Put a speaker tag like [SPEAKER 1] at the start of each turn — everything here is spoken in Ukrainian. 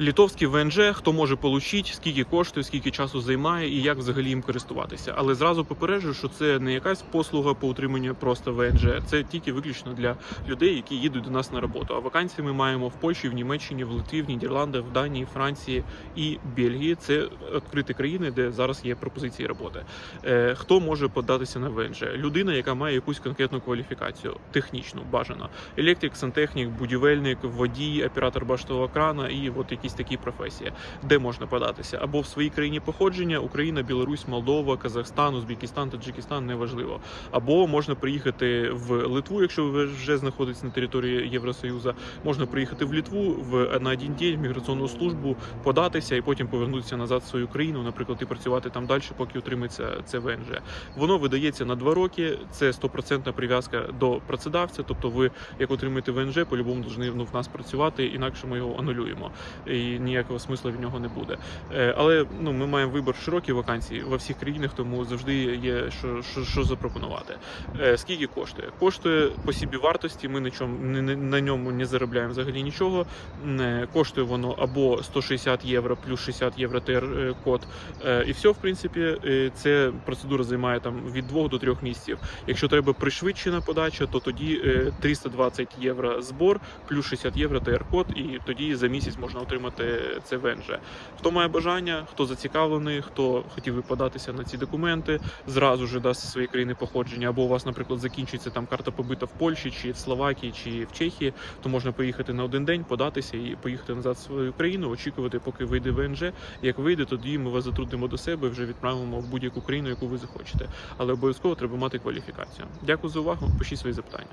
[SPEAKER 1] Літовський ВНЖ, хто може отримати, скільки коштує, скільки часу займає і як взагалі їм користуватися. Але зразу попереджую, що це не якась послуга по утриманню просто ВНЖ, це тільки виключно для людей, які їдуть до нас на роботу. А вакансії ми маємо в Польщі, в Німеччині, в Литві, в Нідерландах, в Данії, Франції і Бельгії. Це відкриті країни, де зараз є пропозиції роботи. Е, Хто може податися на ВНЖ? Людина, яка має якусь конкретну кваліфікацію, технічну, бажано. Електрик, сантехнік, будівельник, водій, оператор баштового крана і от якісь такі професії, де можна податися або в своїй країні походження, Україна, Білорусь, Молдова, Казахстан, Узбекистан, Таджикистан, неважливо. Або можна приїхати в Литву, якщо ви вже знаходитесь на території Євросоюзу. Можна приїхати в Литву в на один день в міграційну службу, податися і потім повернутися назад в свою країну, наприклад, і працювати там далі, поки отримається це ВНЖ. Воно видається на два роки. Це стопроцентна прив'язка до працедавця. Тобто, ви як отримаєте ВНЖ, по-любому повинні в нас працювати, інакше ми його анулюємо, і ніякого смисла в нього не буде. Е, Але ну ми маємо вибір широкий вакансій во всіх країнах, тому завжди є що, що, що запропонувати. Е, Скільки коштує? Коштує по собі вартості. Ми на чому на ньому не заробляємо взагалі нічого. Е, Коштує воно або 160 євро плюс 60 євро ТР код. І все, в принципі, це процедура займає там від 2 до 3 місяців. Якщо треба пришвидшена подача, то тоді е, 320 євро збор плюс 60 євро ТР код, і тоді за місяць можна отримати це ВНЖ. Хто має бажання, хто зацікавлений, хто хотів би податися на ці документи, зразу ж дасть зі своєї країни походження, або у вас, наприклад, закінчується там карта побита в Польщі, чи в Словакії, чи в Чехії, то можна поїхати на один день, податися і поїхати назад в свою країну, очікувати, поки вийде ВНЖ. Як вийде, тоді ми вас затруднимо до себе, вже відправимо в будь-яку країну, яку ви захочете. Але обов'язково треба мати кваліфікацію. Дякую за увагу. Пишіть свої запитання.